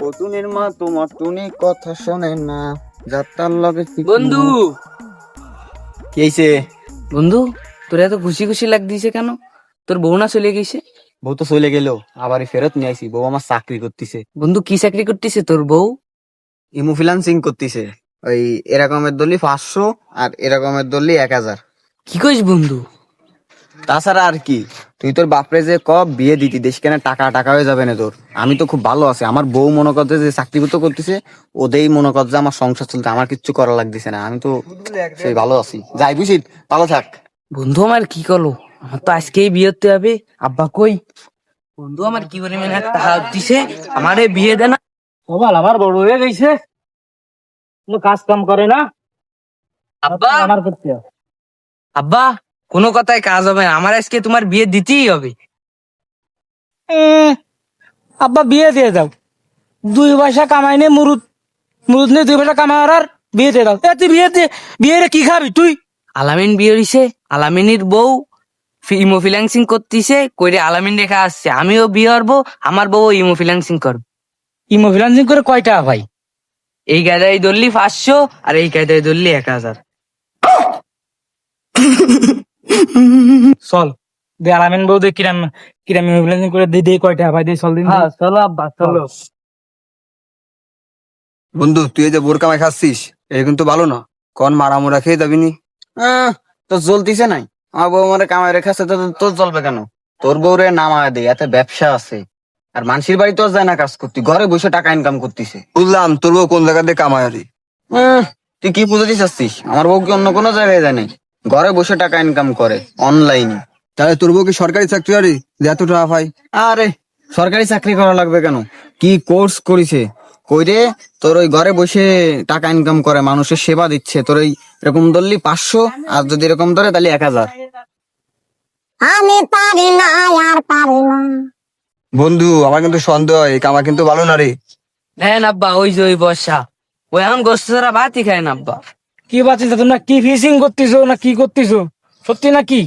ও টুনির মা তোমার টুনি কথা শোনে না। যাত্রার লগে বন্ধু! কি হইছে? বন্ধু তোর এত খুশি খুশি লাগতেছে কেন? তোর বউ না চলে গেছে? বউ তো চলে গেল আবার ফেরত নিয়ে আইছি। বউ আমার চাকরি করতেছে। বন্ধু কি চাকরি করতেছে তোর বউ? ইমো ফিনান্সিং করতেছে। ওই এরকমের দলি পাঁচশো আর এরকমের দলি এক হাজার। কি কইস বন্ধু? তাছাড়া আর কি? তুই তোর বাপরে যে ক বিয়ে দিতি দেশ কেন টাকা টাকা হয়ে যাবে না তোর। আমি তো খুব ভালো আছি। আমার বউ মনে করতে যে চাকরি করতে করতেছে ওদেরই মনে কর যে আমার সংসার চলতে আমার কিচ্ছু করা লাগতেছে না। আমি তো সেই ভালো আছি। যাই বুঝি ভালো থাক। বন্ধু আমার কি করল আমার তো আজকেই বিয়ে হতে হবে। আব্বা কই? বন্ধু আমার কি করে হাত দিছে? আমারে বিয়ে দে না মোবাইল আমার বড় হয়ে গেছে। কোনো কাজ কাম করে না। আব্বা! আমার করতে আব্বা! কোনো কথায় কাজ হবে না। আমার আজকে তোমার বিয়ে দিতেই হবে। আব্বা বিয়ে দিয়ে দাও। দুই পয়সা কামাই নে মুরুদ মুরুদ নে দুই পয়সা কামাই আর বিয়ে দিয়ে দাও। এ তুই বিয়ে দিয়ে বিয়ে কি খাবি তুই? আলামিন বিয়ে হইছে আলামিনীর বউ ইমো ফিলান্সিং করতেছে কইরে আলামিন রেখা আসছে। আমিও বিয়ে করব আমার বউ ইমো ফিলান্সিং করব। ইমো ফিনান্সিং করে কয়টা ভাই এই গাদায় ধরলি পাঁচশো আর এই গাদায় ধরলি এক হাজার। চল। দে আলামিন বউ দে কিরাম কিরাম করে দে দে কয়টা ভাই দে চল দিন। হ্যাঁ চলো আব্বা চলো। বন্ধু তুই এই যে বোর কামাই খাচ্ছিস এটা কিন্তু ভালো না। কোন মারা মোরা খেয়ে যাবি নি? তো জ্বলতিছে নাই। আমার বউ মারে কামাই রেখাছে তো তোর জ্বলবে কেন? তোর বউরে নামায় দে এতে ব্যবসা আছে। আর মানুষের বাড়ি তো যায় না কাজ করতে ঘরে বসে টাকা ইনকাম করতেছে। বুঝলাম তোর বউ কোন জায়গা দিয়ে কামায় তুই কি বুঝাতে চাচ্ছিস? আমার বউ কি অন্য কোনো জায়গায় যায় নাই? ঘরে বসে টাকা ইনকাম করে অনলাইনে তাহলে তোর বউ কি সরকারি চাকরি আরে যে এত টাকা পাই আরে সরকারি চাকরি করা লাগবে কেন? কি কোর্স করেছে? কইরে তোর ওই ঘরে বসে টাকা ইনকাম করে মানুষের সেবা দিচ্ছে। তোর ওই এরকম ধরলি পাঁচশো আর যদি এরকম ধরে তাহলে এক হাজার। আমি পারি না আর পারি না। বন্ধু আমার কিন্তু সন্দেহ হয় এই কামা কিন্তু ভালো না রে। হ্যাঁ আব্বা ওই যে ওই বর্ষা। ওই এখন গোস্ত ছাড়া ভাতই খায় না আব্বা। কি বাচ্চা তোমরা? কি ফিশিং করতেছো না কি করতেছো? সত্যি না কি?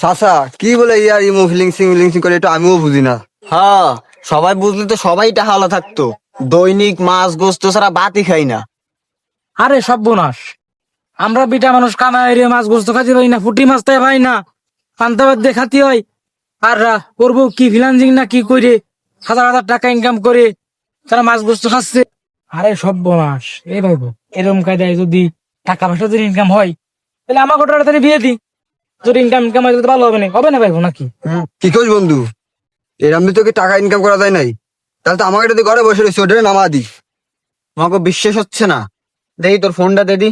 চাচা কি বলে ইয়ার ইমো ফিলিং সিং ফিলিং সিং করে এটা আমিও বুঝি না। হ্যাঁ সবাই বুঝলি তো সবাই টাকা থাকতো। দৈনিক মাছ গোস্ত ছাড়া বাতি খাই না। আরে সব বোনাস আমরা বিটা মানুষ কামাই রে মাছ গোস্ত খাতে পাই না ফুটি মাছ তাই পাই না। পান্তা ভাত দিয়ে খাতে হয়। আর রা, করব কি ফিনান্সিং না কি করে? হাজার হাজার টাকা ইনকাম করে তারা মাছ গোস্ত খাচ্ছে। আরে সব বোনাস এই ভাইবো এরকম কায়দায় যদি টাকা পয়সা যদি ইনকাম হয়, তাহলে আমার গোটা তাড়াতাড়ি বিয়ে দি। যদি ইনকাম ইনকাম হয়, তাহলে ভালো হবে না। হবে না ভাইবো নাকি? কি কইস বন্ধু? এরম তোকে টাকা ইনকাম করা যায় নাই। তাহলে তো আমাকে যদি ঘরে বসে রয়েছে ওটা নামা দি। আমাকে বিশ্বাস হচ্ছে না। দেখি তোর ফোনটা দে দি।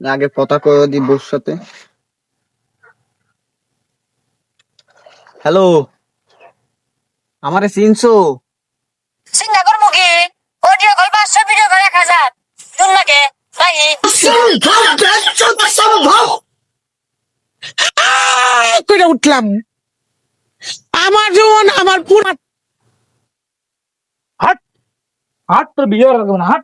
আগে কথা কয়ে দি বউর সাথে। হ্যালো আমারে চিনছো চিন্তা করব কি অডিও কল পাঁচশো ভিডিও কল এক হাজার শুন নাকে তাই করে উঠলাম। আমার জীবন আমার পুরা হাট হাট তোর বিয়ে রাখব না হাট।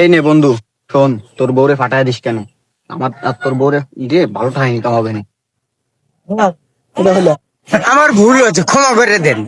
এই নে বন্ধু শোন তোর বউরে ফাটায় দিস কেন? আমার আর তোর বউরে ইরে ভালো টাকা ইনকাম হবে না আমার ভুল হয়েছে ক্ষমা করে দেন।